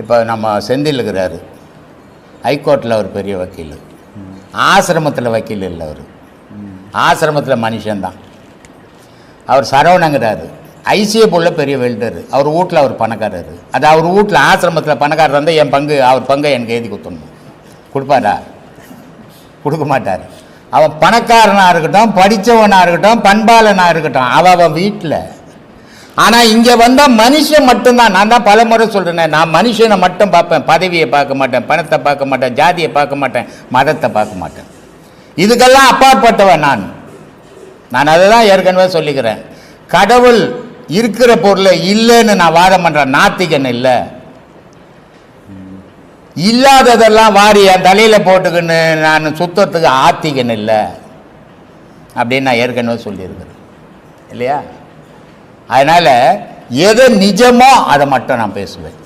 இப்போ நம்ம செந்தில் இருக்கிறாரு. ஹைகோர்ட்டில் அவர் பெரிய வக்கீல். ஆசிரமத்தில் வக்கீல் இல்லை அவர். ஆசிரமத்தில் மனுஷன்தான். அவர் சரவணங்கிறாரு. ஐசிஎஃப் உள்ள பெரிய வெல்டர். அவர் வீட்டில் அவர் பணக்காரர். அது அவர் வீட்டில் ஆசிரமத்தில் பணக்காரர் இருந்தால் என் பங்கு அவர் பங்கை எனக்கு எழுதி கொடுத்துடணும். கொடுப்பாரா? கொடுக்க மாட்டார். அவன் பணக்காரனாக இருக்கட்டும் படித்தவனாக இருக்கட்டும் பண்பாளனாக இருக்கட்டும் அவன் அவன் வீட்டில் ஆனால் இங்கே வந்தால் மனுஷன் மட்டும்தான். நான் தான் பல முறை நான் மனுஷனை மட்டும் பார்ப்பேன். பதவியை பார்க்க மாட்டேன் பணத்தை பார்க்க மாட்டேன் ஜாதியை பார்க்க மாட்டேன் மதத்தை பார்க்க மாட்டேன். இதுக்கெல்லாம் அப்பாற்பட்டவன் நான். நான் அதை தான் ஏற்கனவே சொல்லிக்கிறேன். கடவுள் இருக்கிற பொருளை இல்லைன்னு நான் வாதம் பண்ணுறேன் நாத்திகன் இல்லை. இல்லாததெல்லாம் வாரி என் தலையில் போட்டுக்கின்னு நான் சுத்தத்துக்கு ஆத்திகன் இல்லை. அப்படின்னு நான் ஏற்கனவே சொல்லியிருக்கிறேன். இல்லையா? அதனால் எது நிஜமோ அதை மட்டும் நான் பேசுவேன்.